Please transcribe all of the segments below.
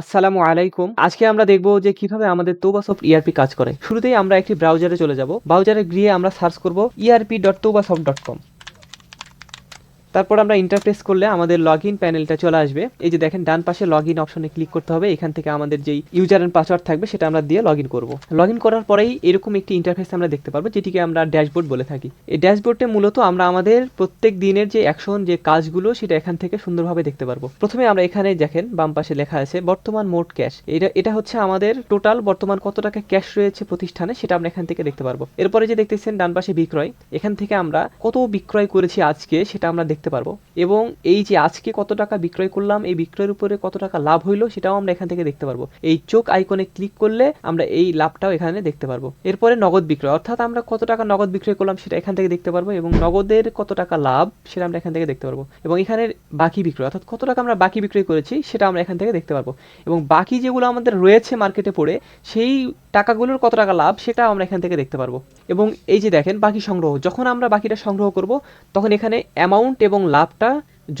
আসসালামু আলাইকুম। আজকে আমরা দেখব যে কীভাবে আমাদের তোবাসফট ইআরপি কাজ করে। শুরুতেই আমরা একটি ব্রাউজারে চলে যাব। ব্রাউজারে গিয়ে আমরা সার্চ করব E ERP dot Tobasoft dot com তারপর আমরা ইন্টারফেস করলে আমাদের লগ ইন প্যানেলটা চলে আসবে। এই যে দেখেন, ডান পাশে লগ ইন অপশনে ক্লিক করতে হবে। এখান থেকে আমাদের যেই ইউজার অ্যান্ড পাসওয়ার্ড থাকবে, সেটা আমরা দিয়ে লগ ইন করব। লগ ইন করার পরেই এরকম একটি ইন্টারফেস আমরা দেখতে পারব, যেটিকে আমরা ড্যাশবোর্ড বলে থাকি। এই ড্যাশবোর্ডে মূলত আমরা আমাদের প্রত্যেক দিনের যে অ্যাকশন যে কাজগুলো, সেটা এখান থেকে সুন্দরভাবে দেখতে পারব। প্রথমে আমরা এখানে দেখেন, বাম পাশে লেখা আছে, বর্তমান মোট ক্যাশ এটা এটা হচ্ছে আমাদের টোটাল বর্তমান কত টাকা ক্যাশ রয়েছে প্রতিষ্ঠানে, সেটা আমরা এখান থেকে দেখতে পারব। এরপরে যে দেখতেছেন, ডান পাশে বিক্রয়। এখান থেকে আমরা কত বিক্রয় করেছি আজকে, সেটা আমরা দেখতে পারব। এবং এই যে আজকে কত টাকা বিক্রয় করলাম, এই বিক্রয়ের উপরে কত টাকা লাভ হইল সেটাও আমরা এখান থেকে দেখতে পারব। এই চোখ আইকনে ক্লিক করলে আমরা এই লাভটাও এখানে দেখতে পারব। এরপরে নগদ বিক্রয়, অর্থাৎ আমরা কত টাকা নগদ বিক্রয় করলাম সেটা এখান থেকে দেখতে পারব এবং নগদের কত টাকা লাভ সেটা আমরা এখান থেকে দেখতে পারব। এবং এখানে বাকি বিক্রয়, অর্থাৎ কত টাকা আমরা বাকি বিক্রয় করেছি সেটা আমরা এখান থেকে দেখতে পারব। এবং বাকি যেগুলো আমাদের রয়েছে মার্কেটে পড়ে, সেই টাকাগুলোর কত টাকা লাভ সেটা আমরা এখান থেকে দেখতে পারব। এবং এই যে দেখেন, বাকি সংগ্রহ, যখন আমরা বাকিটা সংগ্রহ করব, তখন এখানে অ্যামাউন্ট এবং লাভটা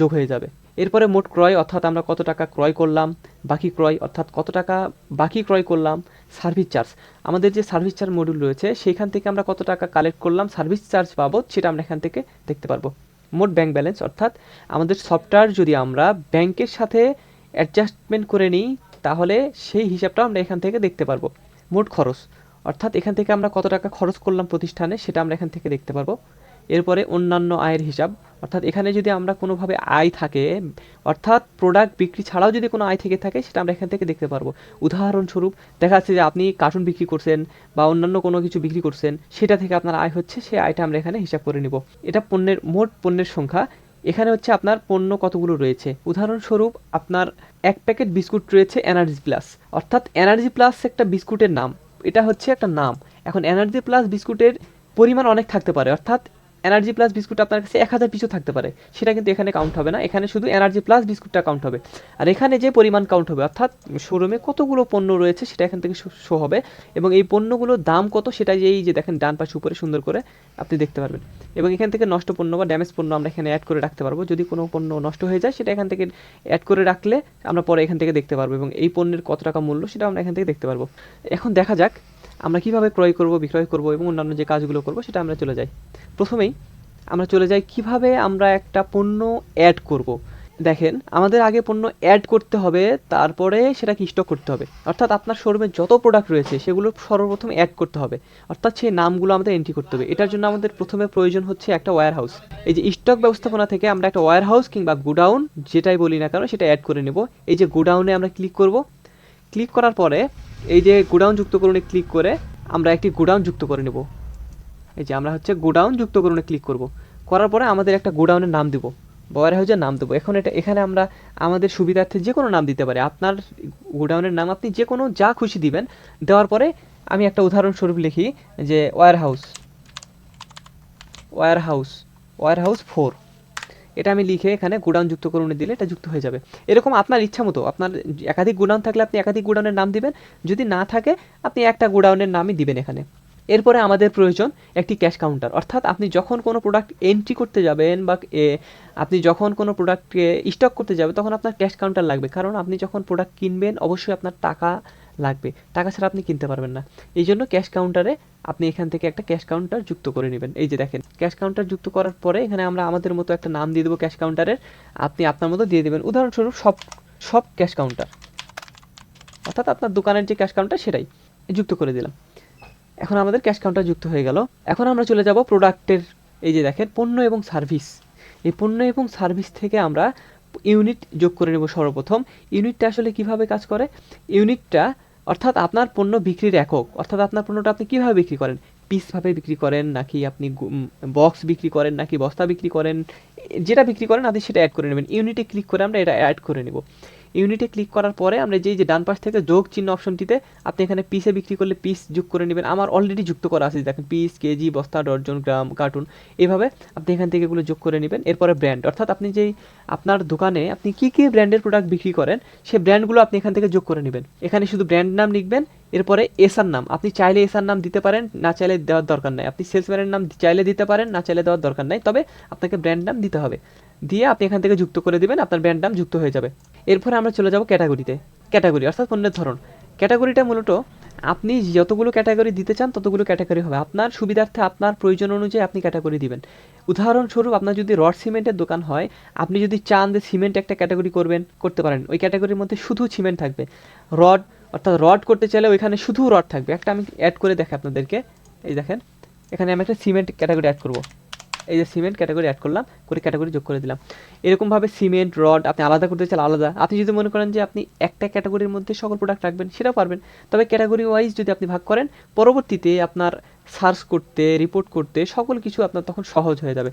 যোগ হয়ে যাবে। এরপরে মোট ক্রয়, অর্থাৎ আমরা কত টাকা ক্রয় করলাম, বাকি ক্রয়, অর্থাৎ কত টাকা বাকি ক্রয় করলাম সার্ভিস চার্জ আমাদের যে সার্ভিস চার্জ মডিউল রয়েছে সেখান থেকে আমরা কত টাকা কালেক্ট করলাম সার্ভিস চার্জ বাবদ, সেটা আমরা এখান থেকে দেখতে পারব। মোট ব্যাংক ব্যালেন্স অর্থাৎ আমাদের সফটওয়্যার যদি আমরা ব্যাংকের সাথে অ্যাডজাস্টমেন্ট করে নিই, তাহলে সেই হিসাবটা আমরা এখান থেকে দেখতে পারব। মোট খরচ। অর্থাৎ এখান থেকে আমরা কত টাকা খরচ করলাম প্রতিষ্ঠানে, সেটা আমরা এখান থেকে দেখতে পারব। এরপরে অন্যান্য আয়ের হিসাব। অর্থাৎ এখানে যদি আমরা কোনোভাবে আয় থাকে, অর্থাৎ প্রোডাক্ট বিক্রি ছাড়াও যদি কোনো আয় থেকে থাকে, সেটা আমরা এখান থেকে দেখতে পারব। উদাহরণস্বরূপ, দেখা যাচ্ছে যে আপনি কার্টুন বিক্রি করছেন বা অন্যান্য কোনো কিছু বিক্রি করছেন, সেটা থেকে আপনার আয় হচ্ছে, সেই আয়টা আমরা এখানে হিসাব করে নিব। এটা পণ্যের, মোট পণ্যের সংখ্যা। এখানে হচ্ছে আপনার পণ্য কতগুলো রয়েছে। উদাহরণস্বরূপ, আপনার এক প্যাকেট বিস্কুট রয়েছে এনার্জি প্লাস অর্থাৎ এনার্জি প্লাস একটা বিস্কুটের নাম। এটা হচ্ছে একটা নাম। এখন এনার্জি প্লাস বিস্কুটের পরিমাণ অনেক থাকতে পারে। অর্থাৎ এনার্জি প্লাস বিস্কুট আপনার কাছে এক হাজার পিছু থাকতে পারে। সেটা কিন্তু এখানে কাউন্ট হবে না। এখানে শুধু এনার্জি প্লাস বিস্কুটটা কাউন্ট হবে। আর এখানে যে পরিমাণ কাউন্ট হবে, অর্থাৎ শোরুমে কতগুলো পণ্য রয়েছে সেটা এখান থেকে শো হবে। এবং এই পণ্যগুলোর দাম কত সেটা এই যে দেখেন, ডান পাশে উপরে সুন্দর করে আপনি দেখতে পারবেন। এবং এখান থেকে নষ্ট পণ্য বা ড্যামেজ পণ্য আমরা এখানে অ্যাড করে রাখতে পারব। যদি কোনো পণ্য নষ্ট হয়ে যায়, সেটা এখান থেকে অ্যাড করে রাখলে আমরা পরে এখান থেকে দেখতে পারব। এবং এই পণ্যের কত টাকা মূল্য সেটা আমরা এখান থেকে দেখতে পারব। এখন দেখা যাক আমরা কীভাবে ক্রয় করব, বিক্রয় করব এবং অন্যান্য যে কাজগুলো করব সেটা আমরা চলে যাই। প্রথমেই আমরা চলে যাই কীভাবে আমরা একটা পণ্য অ্যাড করব। দেখেন, আমাদের আগে পণ্য অ্যাড করতে হবে, তারপরে সেটাকে স্টক করতে হবে। অর্থাৎ আপনার শোরুমে যত প্রোডাক্ট রয়েছে, সেগুলো সর্বপ্রথম অ্যাড করতে হবে। অর্থাৎ সেই নামগুলো আমাদের এন্ট্রি করতে হবে। এটার জন্য আমাদের প্রথমে প্রয়োজন হচ্ছে একটা ওয়্যার হাউস এই যে স্টক ব্যবস্থাপনা থেকে আমরা একটা ওয়্যার হাউস কিংবা গুডাউন যেটাই বলি না কেন, সেটা অ্যাড করে নেব। এই যে গোডাউনে আমরা ক্লিক করব। ক্লিক করার পরে এই যে গোডাউন যুক্তকরণে ক্লিক করে আমরা একটি গোডাউন যুক্ত করে নেব। এই যে আমরা হচ্ছে গোডাউন যুক্তকরণে ক্লিক করব। করার পরে আমাদের একটা গোডাউনের নাম দেবো। বয়ার হাউজের নাম দেবো। এখন এটা, এখানে আমরা আমাদের সুবিধার্থে যে কোনো নাম দিতে পারি। আপনার গোডাউনের নাম আপনি যে কোনো যা খুশি দিবেন। দেওয়ার পরে আমি একটা উদাহরণস্বরূপ লিখি যে warehouse warehouse warehouse four. এটা আমি লিখে এখানে গোডাউন যুক্ত করুন দিলে এটা যুক্ত হয়ে যাবে। এরকম আপনার ইচ্ছা মতো, আপনার একাধিক গোডাউন থাকলে আপনি একাধিক গোডাউনের নাম দিবেন, যদি না থাকে আপনি একটা গোডাউনের নামই দিবেন এখানে। এরপরে আমাদের প্রয়োজন একটি ক্যাশ কাউন্টার, অর্থাৎ আপনি যখন কোনো প্রোডাক্ট এন্ট্রি করতে যাবেন বা আপনি যখন কোনো প্রোডাক্টকে স্টক করতে যাবেন, তখন আপনার ক্যাশ কাউন্টার লাগবে। কারণ আপনি যখন প্রোডাক্ট কিনবেন, অবশ্যই আপনার টাকা লাগবে। টাকা ছাড়া আপনি কিনতে পারবেন না। এই জন্য ক্যাশ কাউন্টারে আপনি এখান থেকে একটা ক্যাশ কাউন্টার যুক্ত করে নেবেন। এই যে দেখেন ক্যাশ কাউন্টার যুক্ত করার পরে এখানে আমরা আমাদের মতো একটা নাম দিয়ে দেবো ক্যাশ কাউন্টারের আপনি আপনার মতো দিয়ে দেবেন। উদাহরণস্বরূপ সব সব ক্যাশ কাউন্টার অর্থাৎ আপনার দোকানের যে ক্যাশ কাউন্টার সেটাই যুক্ত করে দিলাম। এখন আমাদের ক্যাশ কাউন্টার যুক্ত হয়ে গেল। এখন আমরা চলে যাব প্রোডাক্টের এই যে দেখেন, পণ্য এবং সার্ভিস এই পণ্য এবং সার্ভিস থেকে আমরা ইউনিট যোগ করে নেব সর্বপ্রথম। ইউনিটটা আসলে কীভাবে কাজ করে? ইউনিটটা, অর্থাৎ আপনার পণ্য বিক্রির একক, অর্থাৎ আপনার পণ্যটা আপনি কীভাবে বিক্রি করেন? পিসভাবে বিক্রি করেন নাকি আপনি বক্স বিক্রি করেন নাকি বস্তা বিক্রি করেন? যেটা বিক্রি করেন আপনি সেটা অ্যাড করে নেবেন। ইউনিটে ক্লিক করে আমরা এটা অ্যাড করে নেব। ইউনিটে ক্লিক করার পরে আমরা যেই যে ডান পাশ থেকে যোগ চিহ্ন অপশনটিতে আপনি এখানে পিসে বিক্রি করলে পিস যোগ করে নেবেন। আমার অলরেডি যুক্ত করা আছে দেখেন পিস কেজি বস্তা ডর্জন গ্রাম কার্টুন এভাবে আপনি এখান থেকে এগুলো যোগ করে নেবেন। এরপরে ব্র্যান্ড অর্থাৎ আপনি যেই আপনার দোকানে আপনি কী কী ব্র্যান্ডের প্রোডাক্ট বিক্রি করেন সেই ব্র্যান্ডগুলো আপনি এখান থেকে যোগ করে নেবেন। এখানে শুধু ব্র্যান্ড নাম লিখবেন, এরপরে এসার নাম। আপনি চাইলে এসার নাম দিতে পারেন, না চাইলে দেওয়ার দরকার নাই। আপনি সেলসম্যানের নাম চাইলে দিতে পারেন, না চাইলে দেওয়ার দরকার নাই। তবে আপনাকে ব্র্যান্ড নাম দিতে হবে। দিয়ে আপনি এখান থেকে যুক্ত করে দিবেন, আপনার ব্র্যান্ড নাম যুক্ত হয়ে যাবে। এরপরে আমরা চলে যাব ক্যাটাগরিতে। ক্যাটাগরি, অর্থাৎ পণ্যের ধরন। ক্যাটাগরিটা মূলত আপনি যতগুলো ক্যাটাগরি দিতে চান, ততগুলো ক্যাটাগরি হবে। আপনার সুবিধার্থে আপনার প্রয়োজন অনুযায়ী আপনি ক্যাটাগরি দিবেন। উদাহরণস্বরূপ আপনার যদি রড সিমেন্টের দোকান হয়, আপনি যদি চান যে সিমেন্ট একটা ক্যাটাগরি করবেন, করতে পারেন। ওই ক্যাটাগরির মধ্যে শুধু সিমেন্ট থাকবে। রড, অর্থাৎ রড করতে চাইলে ওইখানে শুধু রড থাকবে। একটা আমি অ্যাড করে দেখে আপনাদেরকে। এই দেখেন, এখানে আমি একটা সিমেন্ট ক্যাটাগরি অ্যাড করব। এই যে সিমেন্ট ক্যাটাগরি অ্যাড করলাম, করে ক্যাটাগরি যোগ করে দিলাম। এরকমভাবে সিমেন্ট রড আপনি আলাদা করতে চাইলে আলাদা। আপনি যদি মনে করেন যে আপনি একটা ক্যাটাগরির মধ্যে সকল প্রোডাক্ট রাখবেন, সেটাও পারবেন। তবে ক্যাটাগরি ওয়াইজ যদি আপনি ভাগ করেন, পরবর্তীতে আপনার সার্চ করতে রিপোর্ট করতে সকল কিছু আপনার তখন সহজ হয়ে যাবে।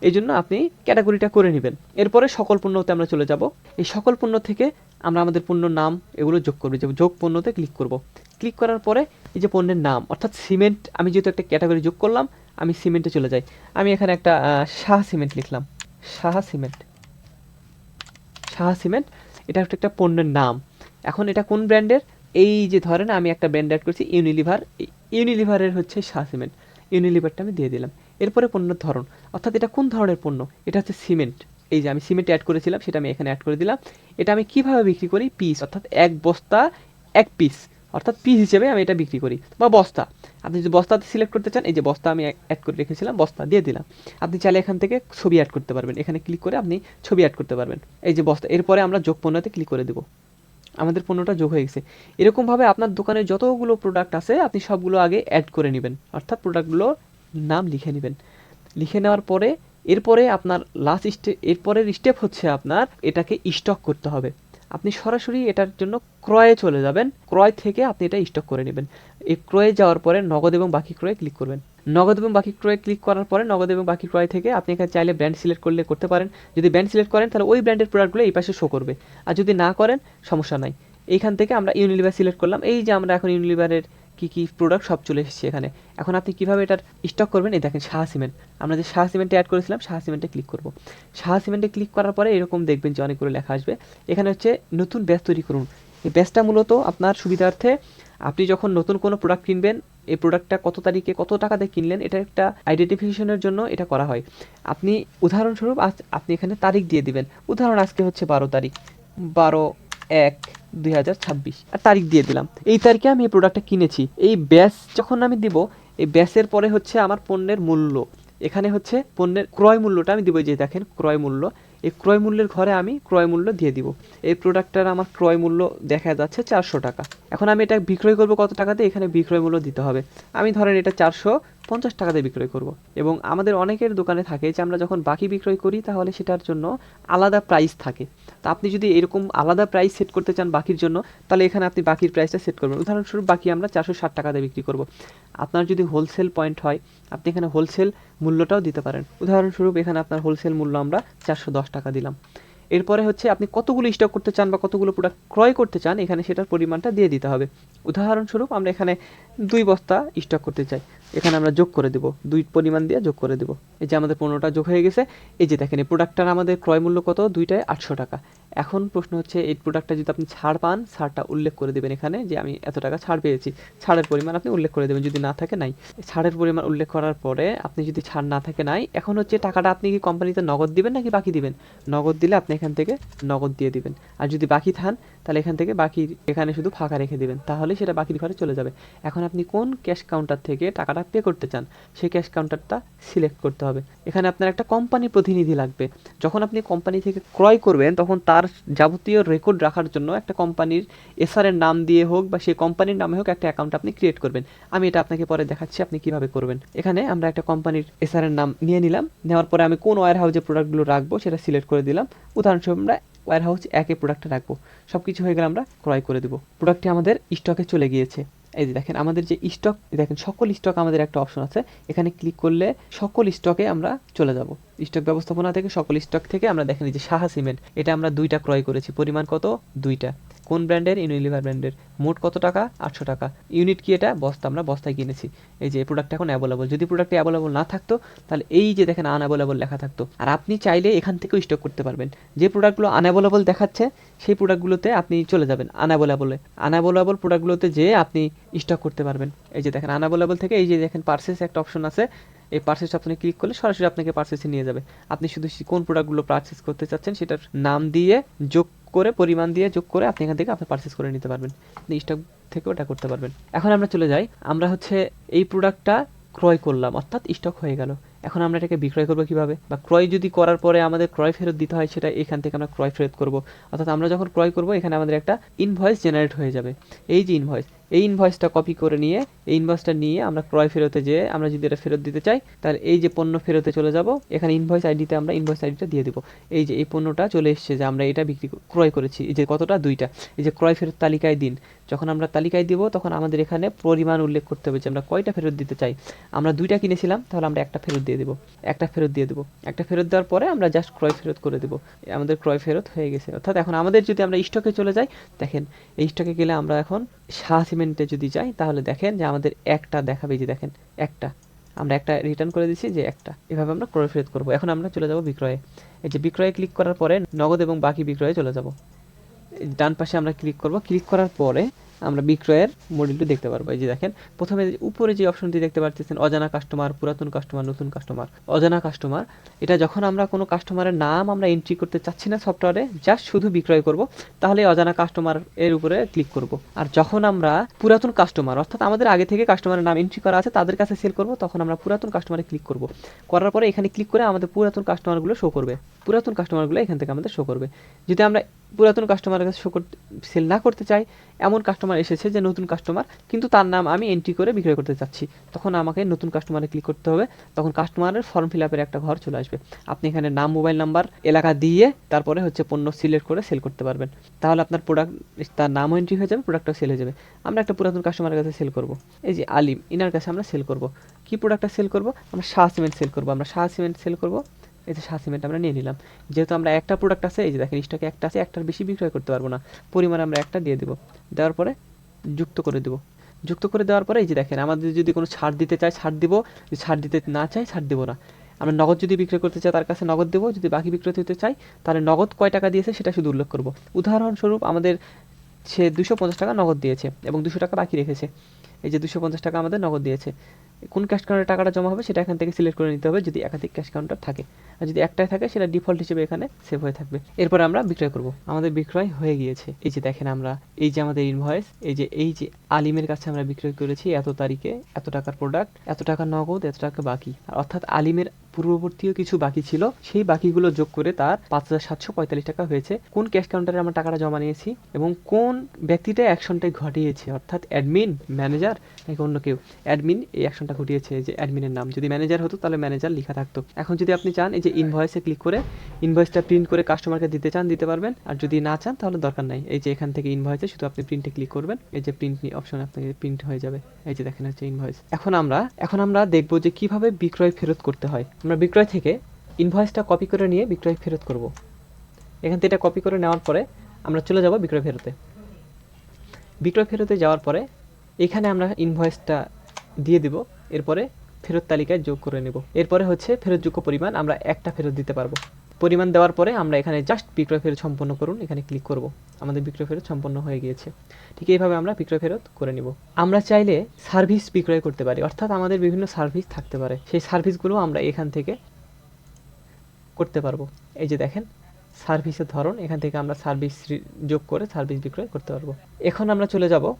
এই জন্য আপনি ক্যাটাগরিটা করে নেবেন। এরপরে সকল পণ্যতে আমরা চলে যাব। এই সকল পণ্য থেকে আমরা আমাদের পণ্য নাম এগুলো যোগ করব। যে যোগ পণ্যতে ক্লিক করব। ক্লিক করার পরে এই যে পণ্যের নাম, অর্থাৎ সিমেন্ট আমি যেহেতু একটা ক্যাটাগরি যোগ করলাম আমি সিমেন্টে চলে যাই। আমি এখানে একটা সাহা সিমেন্ট লিখলাম। সাহা সিমেন্ট। সাহা সিমেন্ট, এটা একটা একটা পণ্যের নাম। এখন এটা কোন ব্র্যান্ডের? এই যে ধরেন আমি একটা ব্র্যান্ড অ্যাড করছি ইউনিলিভার ইউনিলিভারের হচ্ছে সাহা সিমেন্ট। ইউনিলিভারটা আমি দিয়ে দিলাম। এরপরে পণ্যের ধরন। অর্থাৎ এটা কোন ধরনের পণ্য? এটা হচ্ছে সিমেন্ট। এই যে আমি সিমেন্ট অ্যাড করেছিলাম, সেটা আমি এখানে অ্যাড করে দিলাম। এটা আমি কীভাবে বিক্রি করি? পিস অর্থাৎ এক বস্তা, এক পিস অর্থাৎ পিস হিসেবে আমি এটা বিক্রি করি। বা বস্তা। আপনি যদি বস্তাতে সিলেক্ট করতে চান, এই যে বস্তা আমি অ্যাড করে রেখেছিলাম, বস্তা দিয়ে দিলাম। আপনি চাইলে এখান থেকে ছবি অ্যাড করতে পারবেন। এখানে ক্লিক করে আপনি ছবি অ্যাড করতে পারবেন। এই যে বস্তা, এরপরে আমরা যোগ পণ্যতে ক্লিক করে দেবো। আমাদের পণ্যটা যোগ হয়ে গেছে। এরকমভাবে আপনার দোকানে যতগুলো প্রোডাক্ট আছে, আপনি সবগুলো আগে অ্যাড করে নেবেন। অর্থাৎ প্রোডাক্টগুলোর নাম লিখে নেবেন। লিখে নেওয়ার পরে, এরপরে আপনার লাস্ট স্টেপ এরপরের স্টেপ হচ্ছে আপনার এটাকে স্টক করতে হবে। আপনি সরাসরি এটার জন্য ক্রয়ে চলে যাবেন। ক্রয় থেকে আপনি এটা স্টক করে নেবেন। এই ক্রয়ে যাওয়ার পরে নগদ এবং বাকি ক্রয়ে ক্লিক করবেন। নগদ এবং বাকি ক্রয়ে ক্লিক করার পরে নগদ এবং বাকি ক্রয় থেকে আপনি এখানে চাইলে ব্র্যান্ড সিলেক্ট করলে করতে পারেন। যদি ব্র্যান্ড সিলেক্ট করেন, তাহলে ওই ব্র্যান্ডের প্রোডাক্টগুলো এই পাশে শো করবে। আর যদি না করেন, সমস্যা নাই। এইখান থেকে আমরা ইউনিলিভার সিলেক্ট করলাম। এই যে আমরা এখন ইউনিলিভারের কী কী প্রোডাক্ট সব চলে এসেছে এখানে। এখন আপনি কীভাবে এটার স্টক করবেন? এই দেখেন সাহা সিমেন্ট আমরা যে সাহা সিমেন্টে অ্যাড করেছিলাম সাহা সিমেন্টে ক্লিক করব। সাহা সিমেন্টে ক্লিক করার পরে এরকম দেখবেন যে অনেকগুলো লেখা আসবে। এখানে হচ্ছে নতুন ব্যাচ তৈরি করুন। এই ব্যাচটা মূলত আপনার সুবিধার্থে আপনি যখন নতুন কোনো প্রোডাক্ট কিনবেন, এই প্রোডাক্টটা কত তারিখে কত টাকাতে কিনলেন, এটা একটা আইডেন্টিফিকেশনের জন্য এটা করা হয়। আপনি উদাহরণস্বরূপ আজ আপনি এখানে তারিখ দিয়ে দিবেন। উদাহরণ আজকে হচ্ছে বারো তারিখ। বারো, এক দুই আর তারিখ দিয়ে দিলাম। এই তারিখে আমি এই প্রোডাক্টটা কিনেছি। এই ব্যাস যখন আমি দিব, এই ব্যাসের পরে হচ্ছে আমার পণ্যের মূল্য। এখানে হচ্ছে পণ্যের ক্রয় মূল্যটা আমি দিব যে দেখেন, ক্রয় মূল্য। এই ক্রয় মূল্যের ঘরে আমি ক্রয় মূল্য দিয়ে দিব। এই প্রোডাক্টটার আমার ক্রয় মূল্য দেখা যাচ্ছে চারশো টাকা। এখন আমি এটা বিক্রয় করব কত টাকাতে? এখানে বিক্রয় মূল্য দিতে হবে। আমি ধরেন এটা চারশো পঞ্চাশ টাকাতে বিক্রয় করব। এবং আমাদের অনেকের দোকানে থাকে যে আমরা যখন বাকি বিক্রয় করি, তাহলে সেটার জন্য আলাদা প্রাইস থাকে। তা আপনি যদি এরকম আলাদা প্রাইস সেট করতে চান বাকির জন্য, তাহলে এখানে আপনি বাকির প্রাইসটা সেট করবেন। উদাহরণস্বরূপ বাকি আমরা চারশো ষাট টাকাতে বিক্রি করব। আপনার যদি হোলসেল পয়েন্ট হয়, আপনি এখানে হোলসেল মূল্যটাও দিতে পারেন। উদাহরণস্বরূপ এখানে আপনার হোলসেল মূল্য আমরা চারশো দশ টাকা দিলাম। এরপরে হচ্ছে আপনি কতগুলো স্টক করতে চান বা কতগুলো প্রোডাক্ট ক্রয় করতে চান, এখানে সেটার পরিমাণটা দিয়ে দিতে হবে। উদাহরণস্বরূপ আমরা এখানে দুই বস্তা স্টক করতে চাই। এখানে আমরা যোগ করে দেব। দুই পরিমাণ দিয়ে যোগ করে দেব। এই যে আমাদের পনেরোটা যোগ হয়ে গেছে, এই যে দেখেন এই প্রোডাক্টটার আমাদের ক্রয় মূল্য কত? দুইটায় আটশো টাকা। এখন প্রশ্ন হচ্ছে, এই প্রোডাক্টটা যদি আপনি ছাড় পান, ছাড়টা উল্লেখ করে দেবেন এখানে যে আমি এত টাকা ছাড় পেয়েছি। ছাড়ের পরিমাণ আপনি উল্লেখ করে দেবেন, যদি না থাকে নাই। ছাড়ের পরিমাণ উল্লেখ করার পরে আপনি যদি ছাড় না থাকে নাই, এখন হচ্ছে টাকাটা আপনি কি কোম্পানিতে নগদ দিবেন নাকি বাকি দিবেন? নগদ দিলে আপনি এখান থেকে নগদ দিয়ে দিবেন। আর যদি বাকি থান, তাহলে এখান থেকে বাকি এখানে শুধু ফাঁকা রেখে দিবেন। তাহলে সেটা বাকির ঘরে চলে যাবে। এখন আপনি কোন ক্যাশ কাউন্টার থেকে টাকাটা পে করতে চান, সেই ক্যাশ কাউন্টারটা সিলেক্ট করতে হবে। এখানে আপনার একটা কোম্পানি প্রতিনিধি লাগবে। যখন আপনি কোম্পানি থেকে ক্রয় করবেন, তখন তার যাবতীয় রেকর্ড রাখার জন্য একটা কোম্পানির এসআরের নাম দিয়ে হোক বা সেই কোম্পানির নামে হোক একটা অ্যাকাউন্ট আপনি ক্রিয়েট করবেন। আমি এটা আপনাকে পরে দেখাচ্ছি আপনি কীভাবে করবেন। এখানে আমরা একটা কোম্পানির এসআরের নাম নিয়ে নিলাম। নেওয়ার পরে আমি কোন ওয়ার হাউসে প্রোডাক্টগুলো রাখব সেটা সিলেক্ট করে দিলাম। উদাহরণস্বরূপ আমরা ওয়ার হাউস একে প্রোডাক্টটা রাখব। সব কিছু হয়ে গেলে আমরা ক্রয় করে দেবো। প্রোডাক্টটি আমাদের স্টকে চলে গিয়েছে। এই যে দেখেন, আমাদের যে স্টক দেখেন, সকল স্টক আমাদের একটা অপশন আছে। এখানে ক্লিক করলে সকল স্টকে আমরা চলে যাব। স্টক ব্যবস্থাপনা থেকে সকল স্টক থেকে আমরা দেখেন এই যে সাহা সিমেন্ট এটা আমরা দুইটা ক্রয় করেছি। পরিমাণ কত? দুইটা। কোন ব্র্যান্ডের? ইউনিলিভার ব্র্যান্ডের। মোট কত টাকা? আটশো টাকা। ইউনিট কি এটা? বস্তা, আমরা বস্তায় কিনেছি। এই যে প্রোডাক্ট এখন অ্যাভেলেবল যদি প্রোডাক্ট অ্যাভেলেবল না থাকতো, তাহলে এই যে দেখেন আনঅ্যাভেলেবল লেখা থাকতো। আর আপনি চাইলে এখান থেকেও স্টক করতে পারবেন। যে প্রোডাক্টগুলো আনঅ্যাভেলেবল দেখাচ্ছে, সেই প্রোডাক্টগুলোতে আপনি চলে যাবেন আনঅ্যাভেলেবলে আনঅ্যাভেলেবল প্রোডাক্টগুলোতে যেয়ে আপনি স্টক করতে পারবেন। এই যে দেখেন আনঅ্যাভেলেবল থেকে এই যে দেখেন পার্সেস একটা অপশন আছে। এই পার্সেস অপশনে ক্লিক করলে সরাসরি আপনাকে পার্সেসে নিয়ে যাবে। আপনি শুধু কোন প্রোডাক্টগুলো পার্চেস করতে চাচ্ছেন সেটার নাম দিয়ে যোগ করে, পরিমাণ দিয়ে যোগ করে আপনি এখান থেকে আপনি পার্চেস করে নিতে পারবেন। স্টক থেকে ওটা করতে পারবেন। এখন আমরা চলে যাই। আমরা হচ্ছে এই প্রোডাক্টটা ক্রয় করলাম, অর্থাৎ স্টক হয়ে গেল। এখন আমরা এটাকে বিক্রয় করব কীভাবে? বা ক্রয় যদি করার পরে আমাদের ক্রয় ফেরত দিতে হয়, সেটা এখান থেকে আমরা ক্রয় ফেরত করব। অর্থাৎ আমরা যখন ক্রয় করব, এখানে আমাদের একটা ইনভয়েস জেনারেট হয়ে যাবে। এই যে ইনভয়েস এই ইনভয়েসটা কপি করে নিয়ে, এই ইনভয়েসটা নিয়ে আমরা ক্রয় ফেরতে যেয়ে আমরা যদি এটা ফেরত দিতে চাই, তাহলে এই যে পণ্য ফেরতে চলে যাব, এখানে ইনভয়েস আইডিতে আমরা ইনভয়েস আইডিটা দিয়ে দেবো। এই যে এই পণ্যটা চলে এসেছে যে আমরা এটা বিক্রি ক্রয় করেছি। এই যে কতটা? দুইটা। এই যে ক্রয় ফেরত তালিকায় দিন। যখন আমরা তালিকায় দিব, তখন আমাদের এখানে পরিমাণ উল্লেখ করতে হবে যে আমরা কয়টা ফেরত দিতে চাই। আমরা দুইটা কিনেছিলাম, তাহলে আমরা একটা ফেরত দিয়ে দেবো। একটা ফেরত দিয়ে দেবো। একটা ফেরত দেওয়ার পরে আমরা জাস্ট ক্রয় ফেরত করে দেবো। আমাদের ক্রয় ফেরত হয়ে গেছে। অর্থাৎ এখন আমাদের যদি আমরা স্টকে চলে যাই, দেখেন, এই স্টকে গেলে আমরা এখন শাহ সিমেন্টে যদি যাই, তাহলে দেখেন যে আমাদের একটা দেখাবে যে দেখেন, একটা। আমরা একটা রিটার্ন করে দিচ্ছি যে একটা। এভাবে আমরা ক্রয় ফেরত করব। এখন আমরা চলে যাব বিক্রয়ে। এই যে বিক্রয়ে ক্লিক করার পরে নগদ এবং বাকি বিক্রয়ে চলে যাব। ডান পাশে আমরা ক্লিক করব। ক্লিক করার পরে আমরা বিক্রয়ের মডিউলটি দেখতে পারব। এই যে দেখেন, প্রথমে উপরে যে অপশনটি দেখতে পাচ্ছেন অজানা কাস্টমার পুরাতন কাস্টমার নতুন কাস্টমার অজানা কাস্টমার এটা যখন আমরা কোনো কাস্টমারের নাম আমরা এন্ট্রি করতে চাচ্ছি না সফটওয়্যারে জাস্ট শুধু বিক্রয় করব, তাহলে অজানা কাস্টমার এর উপরে ক্লিক করব। আর যখন আমরা পুরাতন কাস্টমার অর্থাৎ আমাদের আগে থেকে কাস্টমারের নাম এন্ট্রি করা আছে, তাদের কাছে সেল করব, তখন আমরা পুরাতন কাস্টমারে ক্লিক করব। করার পরে এখানে ক্লিক করে আমাদের পুরাতন কাস্টমারগুলো শো করবে। পুরাতন কাস্টমারগুলো এখান থেকে আমাদের শো করবে। যদি আমরা পুরাতন কাস্টমারের কাছে শো করতে সেল না করতে চাই, এমন কাস্টমার এসেছে যে নতুন কাস্টমার কিন্তু তার নাম আমি এন্ট্রি করে বিক্রয় করতে চাচ্ছি। তখন আমাকে নতুন কাস্টমারে ক্লিক করতে হবে, তখন কাস্টমারের ফর্ম ফিল আপের একটা ঘর চলে আসবে। আপনি এখানে নাম মোবাইল নাম্বার এলাকা দিয়ে তারপরে হচ্ছে পণ্য সিলেক্ট করে সেল করতে পারবেন। তাহলে আপনার প্রোডাক্ট তার নামও এন্ট্রি হয়ে যাবে প্রোডাক্টটাও সেল হয়ে যাবে। আমরা একটা পুরাতন কাস্টমারের কাছে সেল করব। এই যে আলিম, ইনার কাছে আমরা সেল করব। কি প্রোডাক্টটা সেল করব? আমরা শাহ সিমেন্ট সেল করব। আমরা শাহ সিমেন্ট সেল করব। এই যে শাহ সিমেন্ট আমরা নিয়ে নিলাম। যেহেতু আমরা একটা প্রোডাক্ট আছে, এই যে দেখেন স্টকে একটা আছে, একটার বেশি বিক্রয় করতে পারব না। পরিমাণ আমরা একটা দিয়ে দেবো। দেওয়ার পরে যুক্ত করে দেবো। যুক্ত করে দেওয়ার পরে এই যে দেখেন, আমাদের যদি কোনো ছাড় দিতে চায়, ছাড় দিব। যদি ছাড় দিতে না চাই ছাড় দেবো না। আমরা নগদ যদি বিক্রয় করতে চাই, তার কাছে নগদ দেবো। যদি বাকি বিক্রয় হতে চাই, তাহলে নগদ কয় টাকা দিয়েছে, সেটা শুধু উল্লেখ করব। উদাহরণস্বরূপ, আমাদের সে দুশো পঞ্চাশ টাকা নগদ দিয়েছে এবং দুশো টাকা বাকি রেখেছে। এই যে দুশো পঞ্চাশ টাকা আমাদের নগদ দিয়েছে। কোন ক্যাশ কাউন্টারে টাকাটা জমা হবে সেটা এখান থেকে সিলেক্ট করে নিতে হবে যদি একাধিক ক্যাশ কাউন্টার থাকে। আর যদি একটাই থাকে সেটা ডিফল্ট হিসেবে এখানে সেভ হয়ে থাকবে। এরপর আমরা বিক্রয় করব। আমাদের বিক্রয় হয়ে গিয়েছে। এই যে দেখেন আমরা, এই যে আমাদের ইনভয়েস এই যে এই যে আলিমের কাছে আমরা বিক্রয় করেছি এত তারিখে, এত টাকার প্রোডাক্ট এত টাকা নগদ, এত টাকা বাকি। অর্থাৎ আলিমের পূর্ববর্তীও কিছু বাকি ছিল। সেই বাকিগুলো যোগ করে তার পাঁচ হাজার সাতশো পঁয়তাল্লিশ টাকা হয়েছে। কোন ক্যাশ কাউন্টারে আমরা টাকাটা জমা নিয়েছি এবং কোন ব্যক্তিটা অ্যাকশনটাই ঘটিয়েছে? অর্থাৎ অ্যাডমিন ম্যানেজার নাকি অন্য কেউ? অ্যাডমিন এই অ্যাকশনটা ঘটিয়েছে যে অ্যাডমিনের নাম। যদি ম্যানেজার হতো তাহলে ম্যানেজার লেখা থাকতো। এখন যদি আপনি চান এই যে ইনভয়েসে ক্লিক করে ইনভয়েসটা প্রিন্ট করে কাস্টমারকে দিতে চান দিতে পারবেন। আর যদি না চান তাহলে দরকার নাই। এই যে এখান থেকে ইনভয়েসে শুধু আপনি প্রিন্টে ক্লিক করবেন। এই যে প্রিন্ট অপশন আপনাকে প্রিন্ট হয়ে যাবে। এই যে দেখেন হচ্ছে ইনভয়েস এখন আমরা এখন আমরা দেখব যে কীভাবে বিক্রয় ফেরত করতে হয়। আমরা বিক্রয় থেকে ইনভয়েসটা কপি করে নিয়ে বিক্রয় ফেরত করব। এখান থেকে এটা কপি করে নেওয়ার পরে আমরা চলে যাব বিক্রয় ফেরতে। বিক্রয় ফেরতে যাওয়ার পরে এখানে আমরা ইনভয়েসটা দিয়ে দিব, এরপরে ফেরত তালিকায় যোগ করে নেব। এরপরে হচ্ছে ফেরতযোগ্য পরিমাণ আমরা একটা ফেরত দিতে পারব। পরিমাণ দেওয়ার পরে আমরা এখানে জাস্ট বিক্রয় ফেরত সম্পন্ন করুন, এখানে ক্লিক করব। আমাদের বিক্রয় ফেরত সম্পন্ন হয়ে গিয়েছে। ঠিক এইভাবে আমরা বিক্রয় ফেরত করে নিব। আমরা চাইলে সার্ভিস বিক্রয় করতে পারি, অর্থাৎ আমাদের বিভিন্ন সার্ভিস থাকতে পারে। সেই সার্ভিসগুলো আমরা এখান থেকে করতে পারব। এই যে দেখেন সার্ভিসের ধরন, এখান থেকে আমরা সার্ভিস যোগ করে সার্ভিস বিক্রয় করতে পারব। এখন আমরা চলে যাব